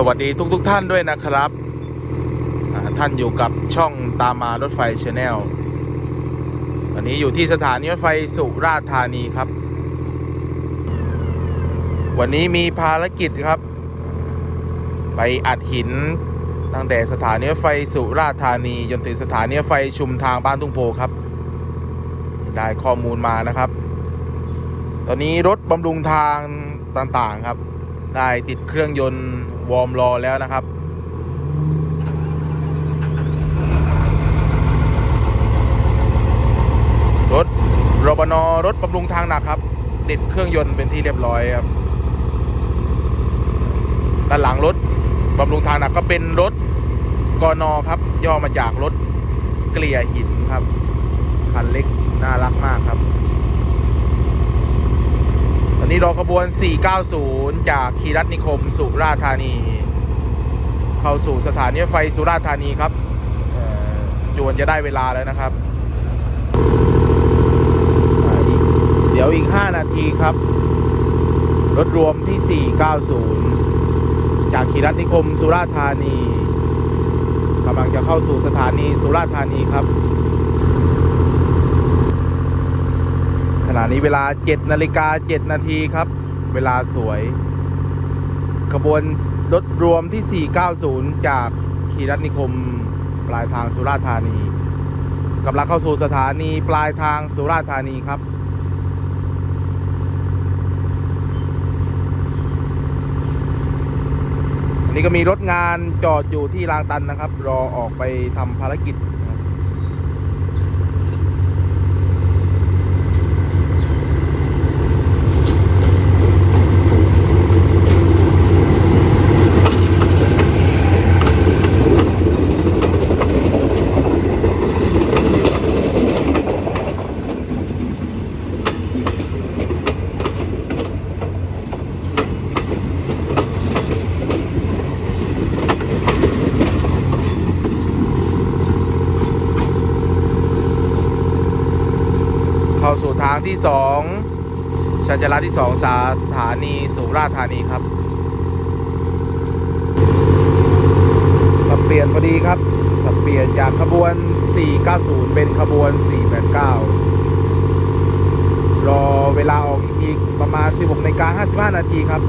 สวัสดีทุกๆทท่านด้วยนะครับท่านอยู่กับช่องตามมารถไฟชาแนลวันนี้อยู่ที่สถานีรถไฟสุราษฎร์ธานีครับ วันนี้มีภารกิจครับ ไปอัดหินตั้งแต่สถานีรถไฟสุราษฎร์ธานีจนถึงสถานีรถไฟชุมทางบ้านทุ่งโพครับ ได้ข้อมูลมานะครับ ตอนนี้รถบำรุงทางต่างๆครับ ได้ติดเครื่องยนต์ วอร์มรอแล้วนะครับ รถรบนรถบำรุงทางหนักครับ ติดเครื่องยนต์เป็นที่เรียบร้อยครับด้านหลังรถบำรุงทางหนักก็เป็นรถกนครับ ย่อมาจากรถเกลี่ยหินครับคันเล็กน่ารักมากครับ รอขบวน 490 จากคีรัตนิคม สุราษฎร์ธานี เข้าสู่สถานีรถไฟสุราษฎร์ธานีครับเอ่อจวนจะได้เวลาแล้วนะครับอ่าอีกเดี๋ยวอีก 5 นาทีครับ รถรวมที่ 490 จากคีรัตนิคม สุราษฎร์ธานีกำลังจะเข้าสู่สถานีสุราษฎร์ธานีครับ ขณะ นี้เวลา7นาฬิกา7นาทีครับ เวลาสวย ขบวนรถรวมที่ 490 จากคีรัตนิคม ปลายทางสุราษฎร์ธานีกำลังเข้าสู่สถานีปลายทางสุราษฎร์ธานีครับนนี้ก็มีรถงานจอดอยู่ที่รางตันนะครับ รอออกไปทำภารกิจ ทางที่สองชันจราที่สองสาสถานีสุราษฎร์ธานีครับสับเปลี่ยนพอดีครับสับเปลี่ยนจากขบวน 490 เป็นขบวน 489 รอเวลาออกอีกประมาณ 16นาฬิกา55 นาทีครับ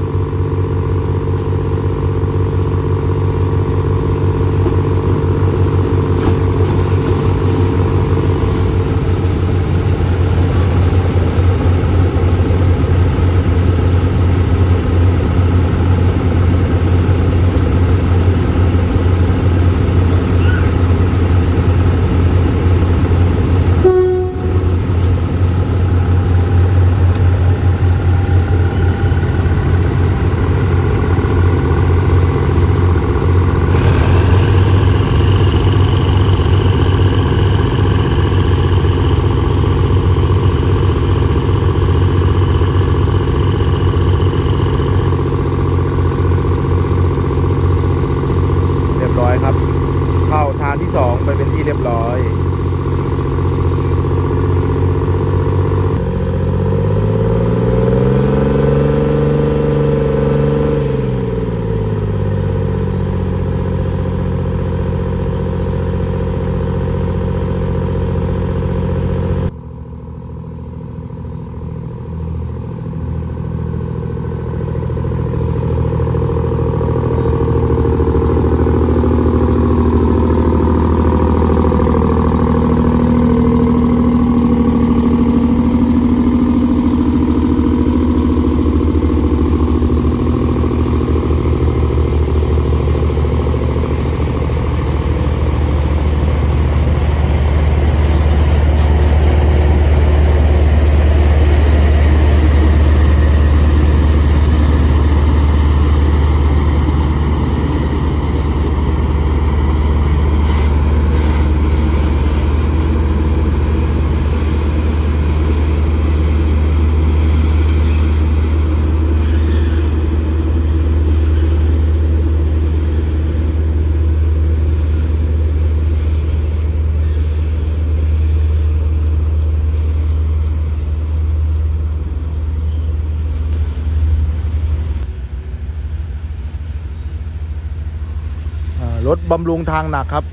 รถบำรุงทางหนักครับ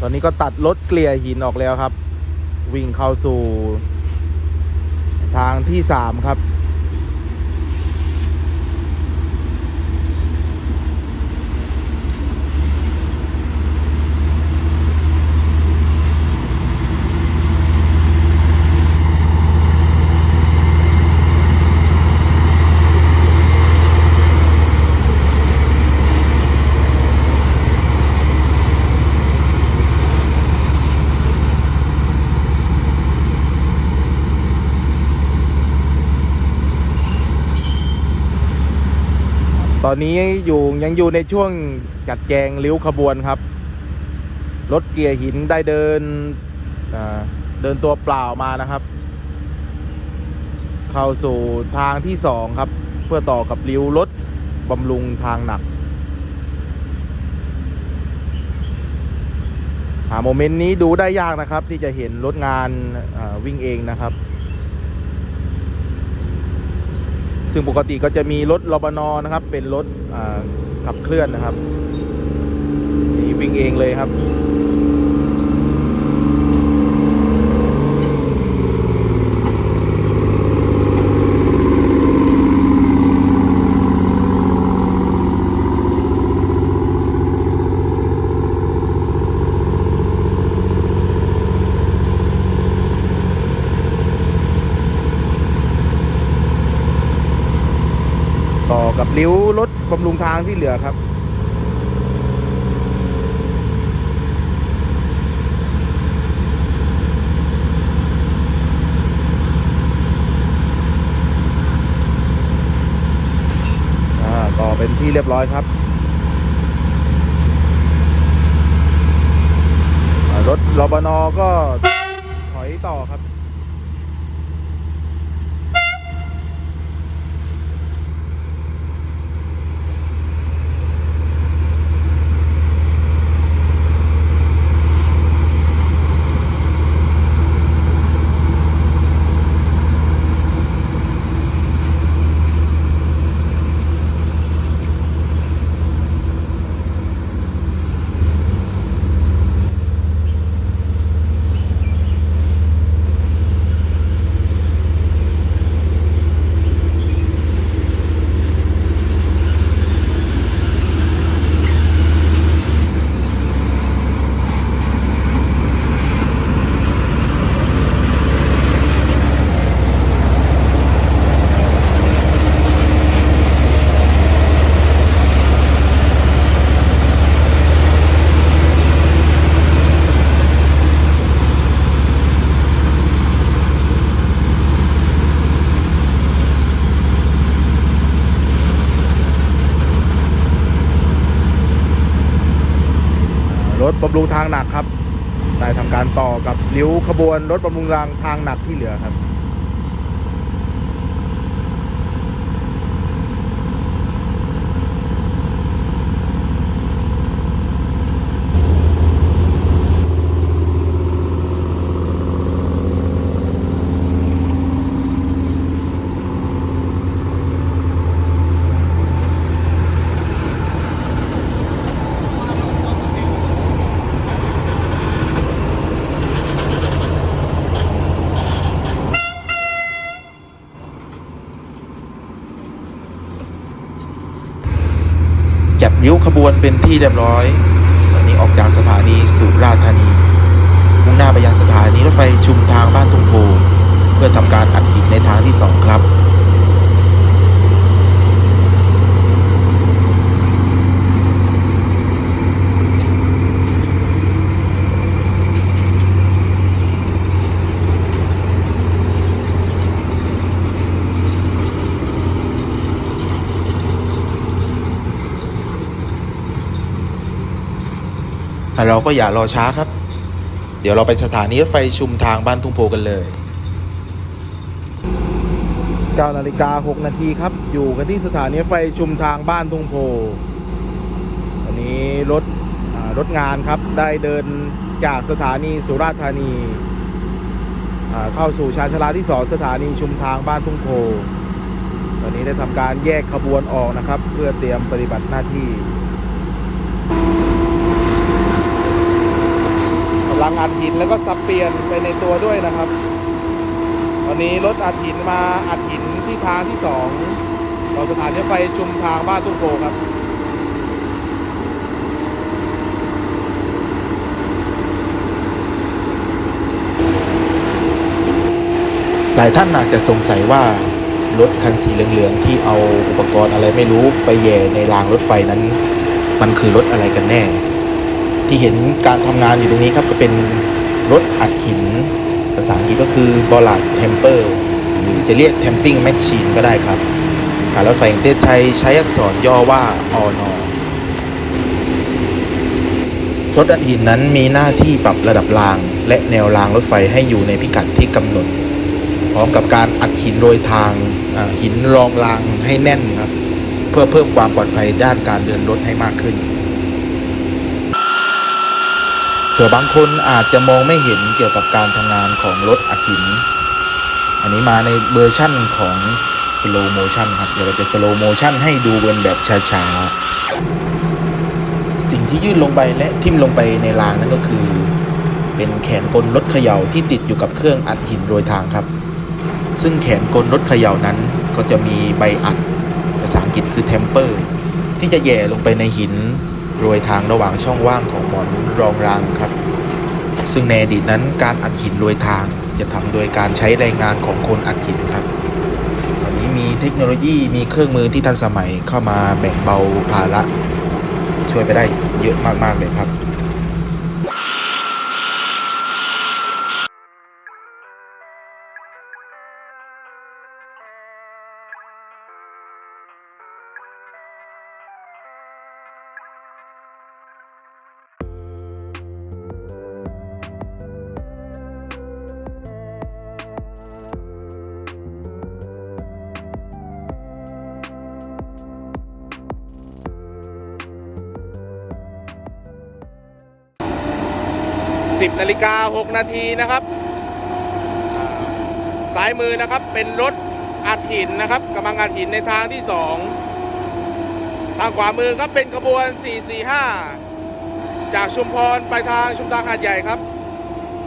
ตอนนี้ก็ตัดรถเกลี่ยหินออกแล้วครับ วิ่งเข้าสู่ ทางที่สามครับ ต อนนี้อยู่ยังอยู่ในช่วงจัดแจงริ้วขบวนครับ รถเกียร์หินได้เดินเดินตัวเปล่ามานะครับ เข้าสู่ทางที่สองครับ เพื่อต่อกับริ้วรถบำรุงทางหนัก หาโมเมนต์นี้ดูได้ยากนะครับ ที่จะเห็นรถงานวิ่งเองนะครับ ซึ่งปกติก็จะมีรถรบนนะครับ เป็นรถขับเคลื่อนนะครับนี่วิ่งเองเลยครับ ริ้วรถบำรุงทางที่เหลือครับ ต่อเป็นที่เรียบร้อยครับ รถรบนก็ถอยต่อครับ ถบำรุงทางหนักครับได้ทำการต่อกับริ้วขบวนรถบำรุงรางทางหนักที่เหลือครับ ริ้วขบวนเป็นที่เรียบร้อย ตอนนี้ออกจากสถานีสุราษฎร์ธานี มุ่งหน้าไปยังสถานีรถไฟชุมทางบ้านทุ่งโพเพื่อทำการอัดหินในทางที่สองครับ เราก็อย่ารอช้าครับ เดี๋ยวเราไปสถานีรถไฟชุมทางบ้านทุ่งโพกันเลย9นาฬิกา6นาทีครับ อยู่กันที่สถานีรถไฟชุมทางบ้านทุ่งโพวันนี้รถรถงานครับได้เดินจากสถานีสุราษฎร์ธานีเข้าสู่ชานชาลาที่2สถานีชุมทางบ้านทุ่งโพตอนนี้ได้ทำการแยกขบวนออกนะครับ เพื่อเตรียมปฏิบัติหน้าที่ำลัง อัดหินแล้วก็สับเปลี่ยนไปในตัวด้วยนะครับตอนนี้รถอัดหินมาอัดหินที่ทางที่สองต่อสถานีรถไฟชุมทางบ้านตุ้งโพครับหลายท่านอาจจะสงสัยว่ารถคันสีเหลืองๆที่เอาอุปกรณ์อะไรไม่รู้ไปแย่ในรางรถไฟนั้น มันคือรถอะไรกันแน่ ที่เห็นการทำงานอยู่ตรงนี้ครับก็เป็นรถอัดหิน ภาษาอังกฤษก็คือ ballast temper หรือจะเรียก tamping machine ก็ได้ครับ การรถไฟแห่งประเทศไทยใช้อักษรย่อว่าอนอรถอัดหินนั้นมีหน้าที่ปรับระดับราง และแนวรางรถไฟให้อยู่ในพิกัดที่กำหนด พร้อมกับการอัดหินโรยทางหินรองรางให้แน่นครับ เพื่อเพิ่มความปลอดภัยด้านการเดินรถให้มากขึ้น เผื่อบางคนอาจจะมองไม่เห็นเกี่ยวกับการทำงานของรถอัดหิน อันนี้มาในเวอร์ชั่นของ slow motion ครับ เดี๋ยวเราจะ slow motion ให้ดูเป็นแบบช้าๆ สิ่งที่ยื่นลงไปและทิ่มลงไปในรางนั่นก็คือ เป็นแขนกลรถเขย่าที่ติดอยู่กับเครื่องอัดหินโรยทางครับ ซึ่งแขนกลรถเขย่านั้นก็จะมีใบอัด ภาษาอังกฤษคือ temper ที่จะแย่ลงไปในหิน โรยทางระหว่างช่องว่างของหมอนรองรางครับ ซึ่งในอดีตนั้นการอัดหินโรยทางจะทำโดยการใช้แรงงานของคนอัดหินครับ ตอนนี้มีเทคโนโลยีมีเครื่องมือที่ทันสมัยเข้ามาแบ่งเบาภาระ ช่วยไปได้เยอะมากๆเลยครับ 10นาฬิกา6นาทีนะครับสาซ้ายมือนะครับเป็นรถอัดหินนะครับกำลังอัดหินในทางที่ 2 ทางขวามือครับเป็นขบวน 445 จากชุมพรไปทางชุมทางหาดใหญ่ครับ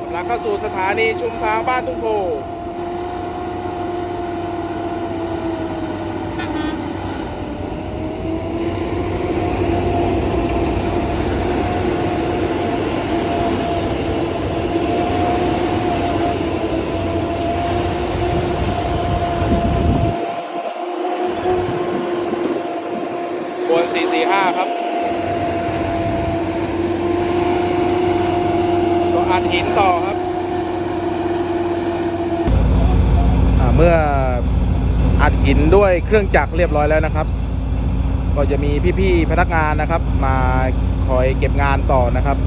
กำลังเข้าสู่สถานีชุมทางบ้านทุ่งโพ ขบวน 445 ครับก็อัดหินต่อครับอ่าเมื่ออัดหินด้วย เครื่องจักรเรียบร้อยแล้วนะครับ ก็จะมีพี่ๆพนักงานนะครับ มาคอยเก็บงานต่อนะครับ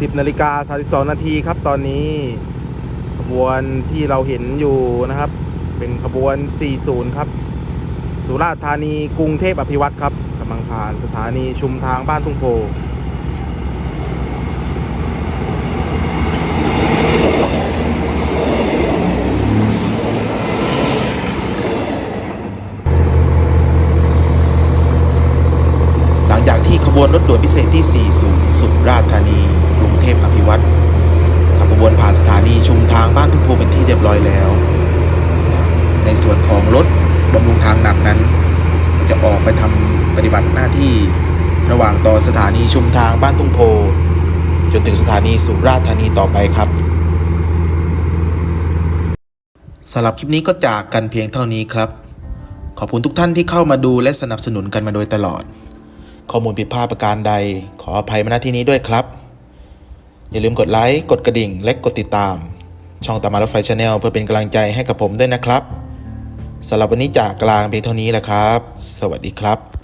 10นาฬิกา32นาทีครับ ตอนนี้ขบวนที่เราเห็นอยู่นะครับ เป็นขบวน 40 ครับ สุราษฎร์ธานีกรุงเทพอภิวัตรครับกำลังผ่านสถานีชุมทางบ้านทุ่งโพ หลังจากที่ขบ วนรถด่วนพิเศษที่ 40 สุราษฎร์ธานี กรุงเทพอภิวัตรทำขบวนผ่านสถานีชุมทางบ้านทุ่งโพเป็นที่เรียบร้อยแล้ว ในส่วนของรถบำรุงทางหนักนั้นจะออกไปทำปฏิบัติหน้าที่ระหว่างตอนสถานีชุมทางบ้านทุ่งโพ จนถึงสถานีสุราษฎร์ธานีต่อไปครับสำหรับคลิปนี้ก็จากกันเพียงเท่านี้ครับ ขอบคุณทุกท่านที่เข้ามาดูและสนับสนุนกันมาโดยตลอด ข้อมูลผิดพลาดประการใด ขออภัยมาณที่นี้ด้วยครับ อย่าลืมกดไลค์ กดกระดิ่ง และกดติดตาม ช่องตามารถไฟชาแนลเพื่อเป็นกำลังใจให้กับผมด้วยนะครับสำหรับวันนี้จากกลางเพียงเท่านี้แหละครับ สวัสดีครับ